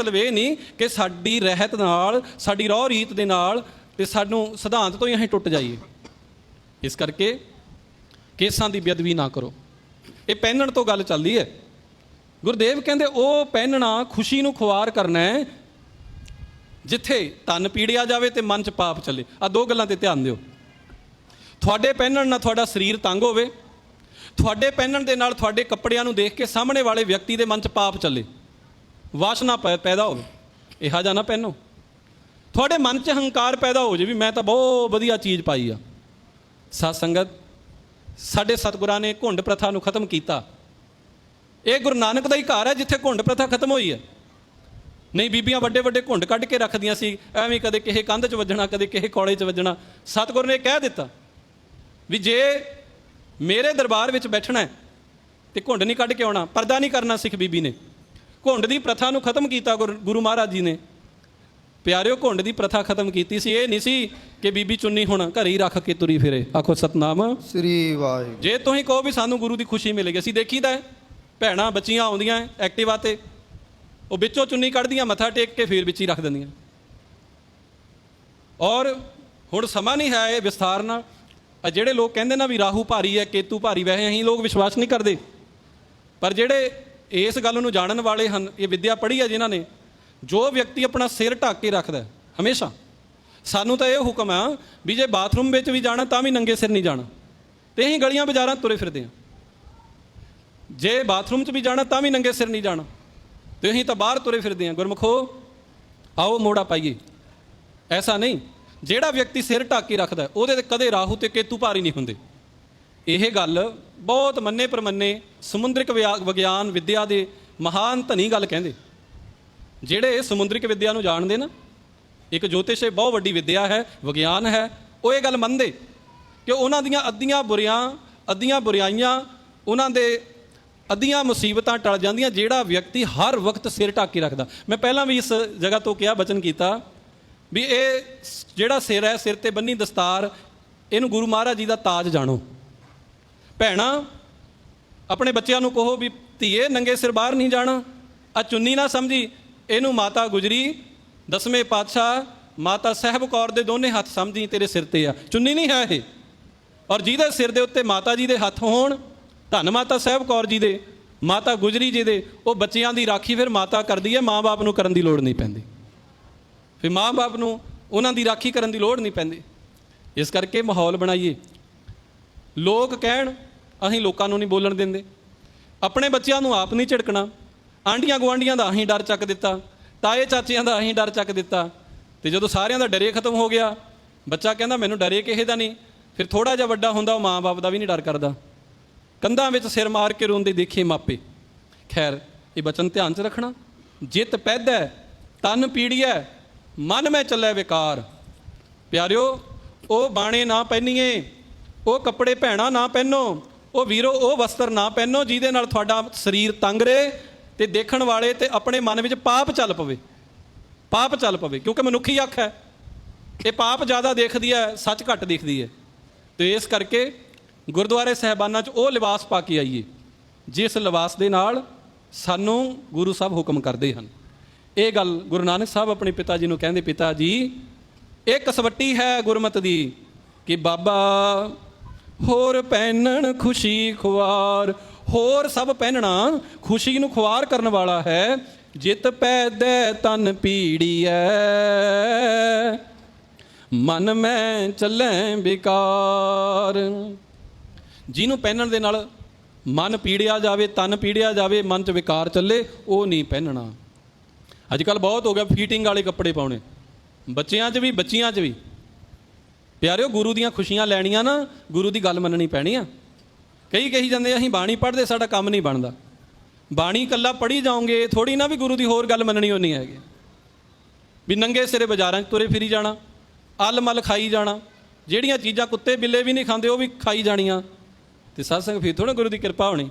ਮਤਲਬ ਇਹ ਨਹੀਂ ਕਿ ਸਾਡੀ ਰਹਿਤ ਨਾਲ, ਸਾਡੀ ਰੋਹ ਰੀਤ ਦੇ ਨਾਲ ਤੇ ਸਾਨੂੰ ਸਿਧਾਂਤ ਤੋਂ ਹੀ ਅਸੀਂ ਟੁੱਟ ਜਾਈਏ। ਇਸ ਕਰਕੇ ਕੇਸਾਂ ਦੀ ਬੇਅਦਬੀ ਨਾ ਕਰੋ। ਇਹ ਪਹਿਨਣ ਤੋਂ ਗੱਲ ਚੱਲਦੀ ਹੈ। ਗੁਰਦੇਵ ਕਹਿੰਦੇ, ਉਹ ਪਹਿਨਣਾ ਖੁਸ਼ੀ ਨੂੰ ਖੁਆਰ ਕਰਨਾ ਹੈ, ਜਿੱਥੇ ਤਨ ਪੀੜਿਆ ਜਾਵੇ ਤੇ ਮਨ ਚ ਪਾਪ ਚੱਲੇ। ਆ ਦੋ ਗੱਲਾਂ ਤੇ ਧਿਆਨ ਦਿਓ। ਤੁਹਾਡੇ ਪਹਿਨਣ ਨਾਲ ਤੁਹਾਡਾ ਸਰੀਰ ਤੰਗ ਹੋਵੇ। ਤੁਹਾਡੇ ਪਹਿਨਣ ਦੇ ਨਾਲ ਤੁਹਾਡੇ ਕੱਪੜਿਆਂ ਨੂੰ ਦੇਖ ਕੇ ਸਾਹਮਣੇ ਵਾਲੇ ਵਿਅਕਤੀ ਦੇ ਮਨ ਚ ਪਾਪ ਚੱਲੇ। ਵਾਸ਼ਨਾ ਪੈ- ਪੈਦਾ ਹੋਵੇ। ਇਹੋ ਜਿਹਾ ਨਾ ਪਹਿਨੋ। ਤੁਹਾਡੇ ਮਨ 'ਚ ਹੰਕਾਰ ਪੈਦਾ ਹੋ ਜੇ ਵੀ ਮੈਂ ਤਾਂ ਬਹੁਤ ਵਧੀਆ ਚੀਜ਼ ਪਾਈ ਆ। ਸਤ ਸੰਗਤ, ਸਾਡੇ ਸਤਿਗੁਰਾਂ ਨੇ ਘੁੰਡ ਪ੍ਰਥਾ ਨੂੰ ਖਤਮ ਕੀਤਾ। ਇਹ ਗੁਰੂ ਨਾਨਕ ਦਾ ਹੀ ਘਰ ਹੈ ਜਿੱਥੇ ਘੁੰਡ ਪ੍ਰਥਾ ਖਤਮ ਹੋਈ ਹੈ। ਨਹੀਂ, ਬੀਬੀਆਂ ਵੱਡੇ ਵੱਡੇ ਘੁੰਡ ਕੱਢ ਕੇ ਰੱਖਦੀਆਂ ਸੀ। ਐਵੇਂ ਕਦੇ ਕਿਸੇ ਕੰਧ 'ਚ ਵੱਜਣਾ, ਕਦੇ ਕਿਸੇ ਕੋਲੇ 'ਚ ਵੱਜਣਾ। ਸਤਿਗੁਰ ਨੇ ਕਹਿ ਦਿੱਤਾ ਵੀ ਜੇ ਮੇਰੇ ਦਰਬਾਰ ਵਿੱਚ ਬੈਠਣਾ ਹੈ ਤੇ ਘੁੰਡ ਨਹੀਂ ਕੱਢ ਕੇ ਆਉਣਾ, ਪਰਦਾ ਨਹੀਂ ਕਰਨਾ ਸਿੱਖ ਬੀਬੀ ਨੇ। ਘੁੰਡ ਦੀ ਪ੍ਰਥਾ ਨੂੰ ਖਤਮ ਕੀਤਾ ਗੁਰ- ਮਹਾਰਾਜ ਜੀ ਨੇ। ਪਿਆਰਿਓ ਘੁੰਡ ਦੀ ਪ੍ਰਥਾ ਖਤਮ ਕੀਤੀ ਸੀ। ਇਹ ਨਹੀਂ ਸੀ ਕਿ ਬੀਬੀ ਚੁੰਨੀ ਹੁਣ ਘਰੇ ਹੀ ਰੱਖ ਕੇ ਤੁਰੀ ਫਿਰੇ। ਆਖੋ ਸਤਨਾਮ। ਸ੍ਰੀ ਵਾਹਿਗੁਰੂ। ਜੇ ਤੁਸੀਂ ਕਹੋ ਵੀ ਸਾਨੂੰ ਗੁਰੂ ਦੀ ਖੁਸ਼ੀ ਮਿਲੇਗੀ ਅਸੀਂ ਦੇਖੀਦਾ ਭੈਣਾਂ ਬੱਚੀਆਂ ਆਉਂਦੀਆਂ ਐਕਟਿਵਾ ਤੇ। ਉਹ ਵਿੱਚੋਂ ਚੁੰਨੀ ਕੱਢਦੀਆਂ ਮੱਥਾ ਟੇਕ ਕੇ ਫੇਰ ਵਿੱਚ ਹੀ ਰੱਖ ਦਿੰਦੀਆਂ। ਔਰ ਹੁਣ ਸਮਾਂ ਨਹੀਂ ਹੈ ਇਹ ਵਿਸਥਾਰ ਨਾਲ ਆ ਜਿਹੜੇ ਲੋਕ ਕਹਿੰਦੇ ਨਾ ਵੀ ਰਾਹੂ ਭਾਰੀ ਹੈ ਕੇਤੂ ਭਾਰੀ ਵੈਸੇ ਅਸੀਂ ਲੋਕ ਵਿਸ਼ਵਾਸ ਨਹੀਂ ਕਰਦੇ। ਪਰ ਜਿਹੜੇ ਇਸ ਗੱਲ ਨੂੰ ਜਾਣਨ ਵਾਲੇ ਹਨ, ਇਹ ਵਿੱਦਿਆ ਪੜ੍ਹੀ ਹੈ ਜਿਨ੍ਹਾਂ ਨੇ, ਜੋ ਵਿਅਕਤੀ ਆਪਣਾ ਸਿਰ ਢੱਕ ਕੇ ਰੱਖਦਾ ਹਮੇਸ਼ਾ। ਸਾਨੂੰ ਤਾਂ ਇਹ ਹੁਕਮ ਆ ਵੀ ਜੇ ਬਾਥਰੂਮ ਵਿੱਚ ਵੀ ਜਾਣਾ ਤਾਂ ਵੀ ਨੰਗੇ ਸਿਰ ਨਹੀਂ ਜਾਣਾ। ਤੇ ਅਸੀਂ ਗਲੀਆਂ ਬਾਜ਼ਾਰਾਂ ਤੁਰੇ ਫਿਰਦੇ ਹਾਂ। ਜੇ ਬਾਥਰੂਮ 'ਚ ਵੀ ਜਾਣਾ ਤਾਂ ਵੀ ਨੰਗੇ ਸਿਰ ਨਹੀਂ ਜਾਣਾ। ਤੇ ਅਸੀਂ ਤਾਂ ਬਾਹਰ ਤੁਰੇ ਫਿਰਦੇ ਹਾਂ। ਗੁਰਮਖੋ, ਆਓ ਮੋੜਾ ਪਾਈਏ। ਐਸਾ ਨਹੀਂ, ਜਿਹੜਾ ਵਿਅਕਤੀ ਸਿਰ ਢੱਕ ਕੇ ਰੱਖਦਾ ਉਹਦੇ ਤੇ ਕਦੇ ਰਾਹੂ ਤੇ ਕੇਤੂ ਭਾਰੀ ਨਹੀਂ ਹੁੰਦੇ। ਇਹ ਗੱਲ ਬਹੁਤ ਮੰਨੇ ਪ੍ਰਮੰਨੇ ਸਮੁੰਦਰਿਕ ਵਿਆ- ਵਿਗਿਆਨ, ਵਿਦਿਆ ਦੇ ਮਹਾਨ ਧਨੀ ਗੱਲ ਕਹਿੰਦੇ। ਜਿਹੜੇ ਸਮੁੰਦਰਿਕ ਵਿਦਿਆ ਨੂੰ ਜਾਣਦੇ ਨਾ, ਇੱਕ ਜੋਤਿਸ਼ ਇਹ ਬਹੁਤ ਵੱਡੀ ਵਿਦਿਆ ਹੈ, ਵਿਗਿਆਨ ਹੈ, ਉਹ ਇਹ ਗੱਲ ਮੰਨਦੇ ਕਿ ਉਹਨਾਂ ਦੀਆਂ ਅੱਧੀਆਂ ਬੁਰੀਆਂ, ਅੱਧੀਆਂ ਬੁਰਾਈਆਂ, ਉਹਨਾਂ ਦੇ ਅੱਧੀਆਂ ਮੁਸੀਬਤਾਂ ਟਲ ਜਾਂਦੀਆਂ, ਜਿਹੜਾ ਵਿਅਕਤੀ ਹਰ ਵਕਤ ਸਿਰ ਢੱਕ ਕੇ ਰੱਖਦਾ। ਮੈਂ ਪਹਿਲਾਂ ਵੀ ਇਸ ਜਗ੍ਹਾ ਤੋਂ ਕਿਹਾ, ਬਚਨ ਕੀਤਾ ਵੀ ਇਹ ਜਿਹੜਾ ਸਿਰ ਹੈ, ਸਿਰ ਤੇ ਬੰਨੀ ਦਸਤਾਰ, ਇਹਨੂੰ ਗੁਰੂ ਮਹਾਰਾਜ ਜੀ ਦਾ ਤਾਜ ਜਾਣੋ। ਭੈਣਾ, ਆਪਣੇ ਬੱਚਿਆਂ ਨੂੰ ਕਹੋ ਵੀ ਧੀਏ, ਨੰਗੇ ਸਿਰ ਬਾਹਰ ਨਹੀਂ ਜਾਣਾ। ਆ ਚੁੰਨੀ ਨਾ ਸਮਝੀ, ਇਹਨੂੰ ਮਾਤਾ ਗੁਜਰੀ, ਦਸਵੇਂ ਪਾਤਸ਼ਾਹ, ਮਾਤਾ ਸਾਹਿਬ ਕੌਰ ਦੇ ਦੋਨੇ ਹੱਥ ਸਮਝੀ, ਤੇਰੇ ਸਿਰ ਤੇ ਆ। ਚੁੰਨੀ ਨਹੀਂ ਹੈ ਇਹ। ਔਰ ਜਿਹਦੇ ਸਿਰ ਦੇ ਉੱਤੇ ਮਾਤਾ ਜੀ ਦੇ ਹੱਥ ਹੋਣ, ਧੰਨ ਮਾਤਾ ਸਾਹਿਬ ਕੌਰ ਜੀ ਦੇ, ਮਾਤਾ ਗੁਜਰੀ ਜੀ ਦੇ, ਉਹ ਬੱਚਿਆਂ ਦੀ ਰਾਖੀ ਫਿਰ ਮਾਤਾ ਕਰਦੀ ਹੈ, ਮਾਂ-ਬਾਪ ਨੂੰ ਕਰਨ ਦੀ ਲੋੜ ਨਹੀਂ ਪੈਂਦੀ। ਫਿਰ ਮਾਂ-ਬਾਪ ਨੂੰ ਉਹਨਾਂ ਦੀ ਰਾਖੀ ਕਰਨ ਦੀ ਲੋੜ ਨਹੀਂ ਪੈਂਦੀ। ਇਸ ਕਰਕੇ ਮਾਹੌਲ ਬਣਾਈਏ। ਲੋਕ ਕਹਿਣ, ਅਸੀਂ ਲੋਕਾਂ ਨੂੰ ਨਹੀਂ ਬੋਲਣ ਦਿੰਦੇ। ਆਪਣੇ ਬੱਚਿਆਂ ਨੂੰ ਆਪ ਨਹੀਂ ਝਿੜਕਣਾ। ਆਂਡੀਆਂ ਗੁਆਂਢੀਆਂ ਦਾ ਅਸੀਂ ਡਰ ਚੱਕ ਦਿੱਤਾ। ਤਾਏ ਚਾਚਿਆਂ ਦਾ ਅਸੀਂ ਡਰ ਚੱਕ ਦਿੱਤਾ। ਤੇ ਜਦੋਂ ਸਾਰਿਆਂ ਦਾ ਡਰੇ ਖਤਮ ਹੋ ਗਿਆ, ਬੱਚਾ ਕਹਿੰਦਾ, ਮੈਨੂੰ ਡਰੇ ਕਿਸੇ ਦਾ ਨਹੀਂ। ਫਿਰ ਥੋੜਾ ਜਿਹਾ ਵੱਡਾ ਹੁੰਦਾ, ਉਹ ਮਾਂ-ਬਾਪ ਦਾ ਵੀ ਨਹੀਂ ਡਰ ਕਰਦਾ। ਕੰਧਾਂ ਵਿੱਚ ਸਿਰ ਮਾਰ ਕੇ ਰੋਂਦੇ ਦੇਖੇ ਮਾਪੇ। ਖੈਰ, ਇਹ ਬਚਨ ਧਿਆਨ 'ਚ ਰੱਖਣਾ। ਜਿਤ ਪੈਦਾ ਤਨ ਪੀੜੀਐ ਮਨ ਮੈਂ ਚੱਲੇ ਵਿਕਾਰ। ਪਿਆਰਿਓ, ਉਹ ਬਾਣੇ ਨਾ ਪਹਿਨੀਏ। ਉਹ ਕੱਪੜੇ ਭੈਣਾ ਨਾ ਪਹਿਨੋ, ਉਹ ਵੀਰੋ, ਉਹ ਵਸਤਰ ਨਾ ਪਹਿਨੋ, ਜਿਹਦੇ ਨਾਲ ਤੁਹਾਡਾ ਸਰੀਰ ਤੰਗ ਰਹੇ ਤੇ ਦੇਖਣ ਵਾਲੇ ਤੇ ਆਪਣੇ ਮਨ ਵਿੱਚ ਪਾਪ ਚੱਲ ਪਵੇ। ਪਾਪ ਚੱਲ ਪਵੇ, ਕਿਉਂਕਿ ਮਨੁੱਖੀ ਅੱਖ ਹੈ। ਇਹ ਪਾਪ ਜ਼ਿਆਦਾ ਦੇਖਦੀ ਹੈ, ਸੱਚ ਘੱਟ ਦੇਖਦੀ ਹੈ। ਤੇ ਇਸ ਕਰਕੇ ਗੁਰਦੁਆਰੇ ਸਹਿਬਾਨਾਂ 'ਚ ਉਹ ਲਿਬਾਸ ਪਾ ਕੇ ਆਈਏ, ਜਿਸ ਲਿਬਾਸ ਦੇ ਨਾਲ ਸਾਨੂੰ ਗੁਰੂ ਸਾਹਿਬ ਹੁਕਮ ਕਰਦੇ ਹਨ। ਇਹ ਗੱਲ ਗੁਰੂ ਨਾਨਕ ਸਾਹਿਬ ਆਪਣੇ ਪਿਤਾ ਜੀ ਨੂੰ ਕਹਿੰਦੇ, ਪਿਤਾ ਜੀ ਇਹ ਕਸਵੱਟੀ ਹੈ ਗੁਰਮਤ ਦੀ ਕਿ ਬਾਬਾ ਹੋਰ ਪਹਿਨਣ ਖੁਸ਼ੀ ਖੁਆਰ। ਹੋਰ ਸਭ ਪਹਿਨਣਾ ਖੁਸ਼ੀ ਨੂੰ ਖੁਆਰ ਕਰਨ ਵਾਲਾ ਹੈ। ਜਿਤ ਪੈਦੈ ਤਨ ਪੀੜੀਐ। ਮਨ ਮੈਂ ਚੱਲੇ ਵਿਕਾਰ ਜਿਹਨੂੰ ਪਹਿਨਣ ਦੇ ਨਾਲ ਮਨ ਪੀੜਿਆ ਜਾਵੇ, ਤਨ ਪੀੜਿਆ ਜਾਵੇ, ਮਨ 'ਚ ਵਿਕਾਰ ਚੱਲੇ, ਉਹ ਨਹੀਂ ਪਹਿਨਣਾ। ਅੱਜ ਕੱਲ ਬਹੁਤ ਹੋ ਗਿਆ ਫੀਟਿੰਗ ਵਾਲੇ ਕੱਪੜੇ ਪਾਉਣੇ। ਬੱਚਿਆਂ 'ਚ ਵੀ, ਬੱਚੀਆਂ 'ਚ ਵੀ। ਪਿਆਰਿਓ, ਗੁਰੂ ਦੀਆਂ ਖੁਸ਼ੀਆਂ ਲੈਣੀਆਂ ਨਾ, ਗੁਰੂ ਦੀ ਗੱਲ ਮੰਨਣੀ ਪੈਣੀ ਆ। ਕਈ ਕਹੀ ਜਾਂਦੇ ਅਸੀਂ ਬਾਣੀ ਪੜ੍ਹਦੇ, ਸਾਡਾ ਕੰਮ ਨਹੀਂ ਬਣਦਾ। ਬਾਣੀ ਇਕੱਲਾ ਪੜ੍ਹੀ ਜਾਓਗੇ ਥੋੜੀ ਨਾ ਵੀ ਗੁਰੂ ਦੀ ਹੋਰ ਗੱਲ ਮੰਨਣੀ ਹੋਣੀ ਹੈਗੀ। ਵੀ ਨੰਗੇ ਸਿਰੇ ਬਾਜ਼ਾਰਾਂ 'ਚ ਤੁਰੇ ਫਿਰੀ ਜਾਣਾ ਅਲ ਮਲ ਖਾਈ ਜਾਣਾ, ਜਿਹੜੀਆਂ ਚੀਜ਼ਾਂ ਕੁੱਤੇ ਬਿੱਲੇ ਵੀ ਨਹੀਂ ਖਾਂਦੇ, ਉਹ ਵੀ ਖਾਈ ਜਾਣੀਆਂ। ਤੇ ਸਤਸੰਗ ਫਿਰ ਥੋੜਾ ਗੁਰੂ ਦੀ ਕਿਰਪਾ ਹੋਣੀ।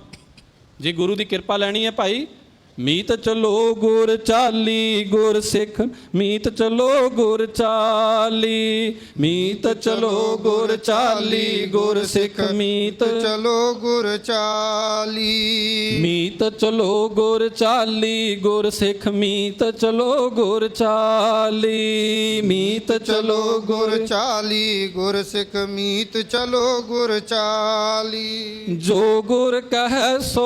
ਜੇ ਗੁਰੂ ਦੀ ਕਿਰਪਾ ਲੈਣੀ ਹੈ ਭਾਈ ਮੀਤ ਚਲੋ ਗੁਰ ਚਾਲੀ ਗੁਰ ਸਿੱਖ ਮੀਤ ਚਲੋ ਗੁਰ ਚਾਲੀ। ਮੀਤ ਚਲੋ ਗੁਰ ਚਾਲੀ ਗੁਰ ਸਿੱਖ ਮੀਤ ਚਲੋ ਗੁਰ ਚਾਲੀ। ਮੀਤ ਚਲੋ ਗੁਰ ਚਾਲੀ ਗੁਰ ਸਿੱਖ ਮੀਤ ਚਲੋ ਗੁਰ ਚਾਲੀ। ਮੀਤ ਚਲੋ ਗੁਰ ਚਾਲੀ ਗੁਰ ਸਿੱਖ ਮੀਤ ਚਲੋ ਗੁਰ ਚਾਲੀ। ਜੋ ਗੁਰ ਕਹੈ ਸੋ